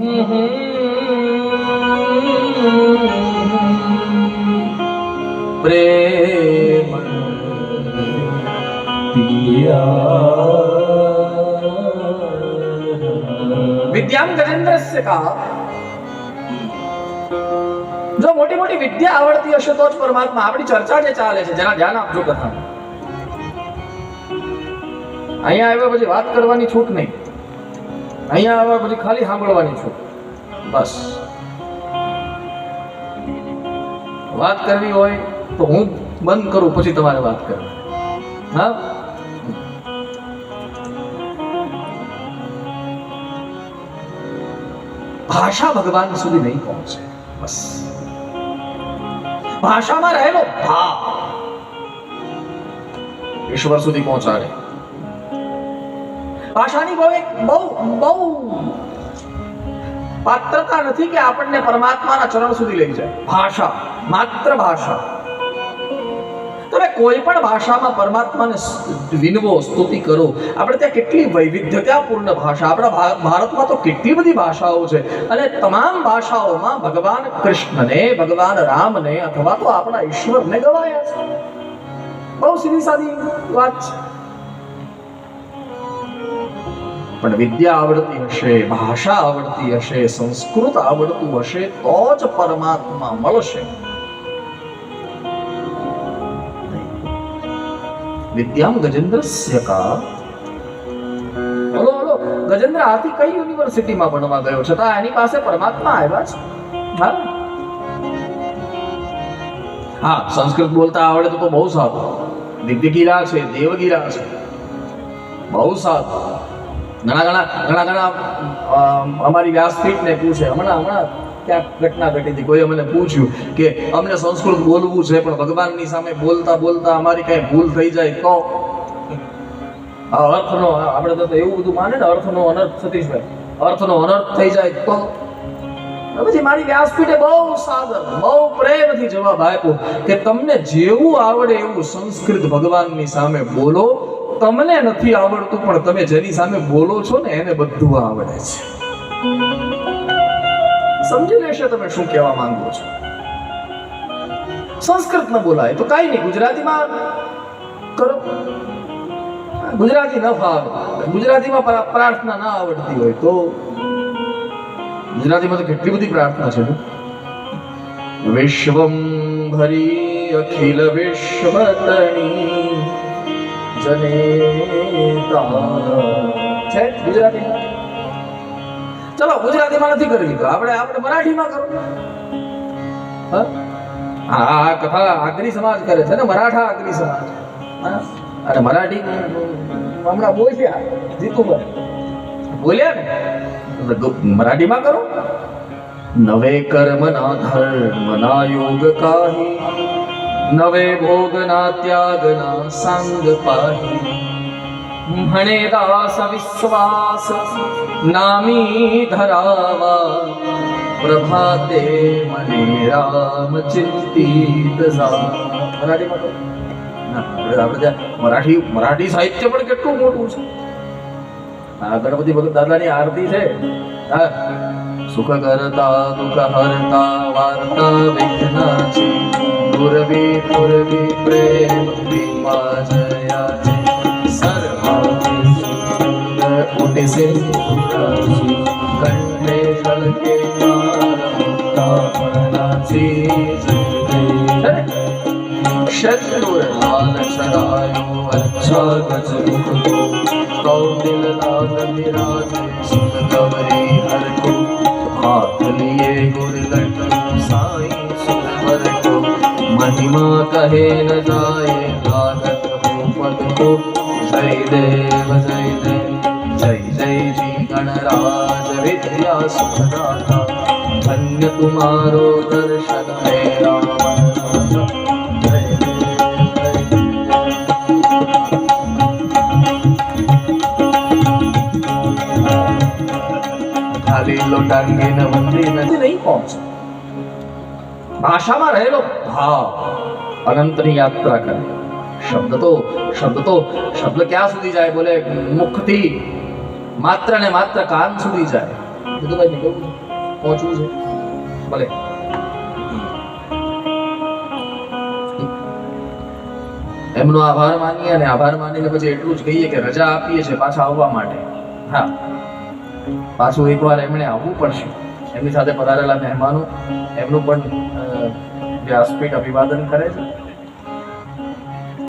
પ્રેમ વિદ્યામ ગજેન્દ્રસ્ય કા જો મોટી મોટી વિદ્યા આવડતી હશે તો જ પરમાત્મા આપણી ચર્ચા જે ચાલે છે જેના ધ્યાન આપજો કથા અહીંયા આવ્યા પછી વાત કરવાની છૂટ નહીં અહીંયા આવ્યા પછી ખાલી સાંભળવાની છું. બસ. વાત કરવી હોય તો હું બંધ કરું, પછી તમારે વાત કરવી. હા? ભાષા ભગવાન સુધી નહીં પહોંચે. બસ. ભાષામાં રહેલો ભાવ ઈશ્વર સુધી પહોંચાડે. ભાષાની એક બહુ બહુ પાત્રતા નથી કે આપણને પરમાત્માના ચરણ સુધી લઈ જાય. ભાષા, માત્ર ભાષા. તમે કોઈ પણ ભાષામાં પરમાત્માને વિનવો, સ્તુતિ કરો, આપણે ત્યાં કેટલી વૈવિધ્યતાપૂર્ણ ભાષા, આપણા ભારતમાં તો કેટલી બધી ભાષાઓ છે, અને તમામ ભાષાઓમાં ભગવાન કૃષ્ણને, ભગવાન રામને, અથવા તો આપણા ઈશ્વરને ગવાયા છે. બહુ સીધી સાદી વાત છે. પણ વિદ્યા આવડતી હશે, ભાષા આવડતી હશે, સંસ્કૃત આવડતું હશે, તો જ પરમાત્મા મળશે. વિદ્યામ ગજેન્દ્રસ્ય કા. બોલો બોલો ગજેન્દ્ર આથી કઈ યુનિવર્સિટીમાં ભણવા ગયો છતાં એની પાસે પરમાત્મા આવ્યા છે? હા. હા, સંસ્કૃત બોલતા આવડે તો બહુ સારું. દિવ્યગીરા છે, દેવગીરા છે. બહુ સારું. ઘણા ઘણા ઘણા ઘણા અમારી વ્યાસપીઠને પૂછે. હમણાં હમણાં ક્યાંક ઘટના ઘટી હતી. કોઈએ મને પૂછ્યું કે અમને સંસ્કૃત બોલવું છે, પણ ભગવાનની સામે બોલતા બોલતા અમારી કઈ ભૂલ થઈ જાય તો? આ અર્થનો, આપણે તો એવું બધું માને ને, અર્થનો અનર્થ, સતીશભાઈ. અર્થનો અનર્થ થઈ જાય તો? પછી મારી વ્યાસપીઠે બહુ સાદર, બહુ પ્રેમથી જવાબ આપ્યો કે તમને જેવું આવડે એવું સંસ્કૃત ભગવાનની સામે બોલો તમને નથી આવડતું, પણ તમે જેની સામે બોલો છો ને, એને બધું આવડે છે. સમજી લેશે તમે શું કહેવા માંગો છો. સંસ્કૃત ન બોલાય, તો કાંઈ નહીં, ગુજરાતીમાં કરો. ગુજરાતી ન ફાવે. ગુજરાતીમાં પ્રાર્થના ના આવડતી હોય તો? ગુજરાતીમાં તો કેટલી બધી પ્રાર્થના છે વિશ્વમ ભરી અખિલ વિશ્વતણી. જનેતા છે? ગુજરાતી? ચલો, ગુજરાતીમાં નથી કરવી. તો આપણે આપણે મરાઠીમાં કરો. હા? કથા આગ્રી સમાજ કરે છે ને, મરાઠા અગ્નિ સમાજ. અને મરાઠી હમણાં બોલ્યા, જીતુભાઈ. બોલ્યા ને? મરાઠીમાં કરો. નવે કર્મ ના ધર્મ ના યોગ કાહી. નવે ભોગના ત્યાગના સંગ પાહી ભણે દાસ વિશ્વાસ નામી ધરાવા પ્રભાતે મને રામ ચિંતિત મરાઠી મરાઠી સાહિત્ય પણ કેટલું મોટું છે આ ગણપતિ ભગત દાદાની આરતી છે સુખ કરતા દુઃખ હરતા વાર્તા વિઘ્ન છે પૂર્વી પૂર્વી પ્રેમ કૃપા જયા છે સર્વાંગ ઉડિસે કંઠે શલકે શત્રુર લાલ શરાયો અચ્છા ગજ મુખ કૌટિલ લાલ વિરાજે સુન ગવરી હરકો હાથ લીએ ગુરલટ મહિમા કહે ન જાય નાનક પદ હો જય દેવ જય દેવ જય જય શ્રી ગણરાજ વિદ્યા સુખદાતા ધન્ય કુમારો દર્શન હે રામ ખાલી લોટાંગીને મંદિરને ભાષામાં રહેલો ભાવ. અનંતની યાત્રા કરે. શબ્દ તો શબ્દ તો, શબ્દ ક્યાં સુધી જાય બોલે? મુખથી. માત્ર ને માત્ર કાન સુધી જાય. દુબઈ નીકળવું પહોંચવું છે. ભલે. એમનો આભાર માનીએ અને આભાર માનીને પછી એટલું જ કહીએ કે રજા આપીએ છે પાછા આવવા માટે. હા. પાછું એકવાર એમણે આવવું પડશે. એમની સાથે પધારેલા મહેમાનો, એમનું પણ વ્યાસપીઠ અભિવાદન કરે છે.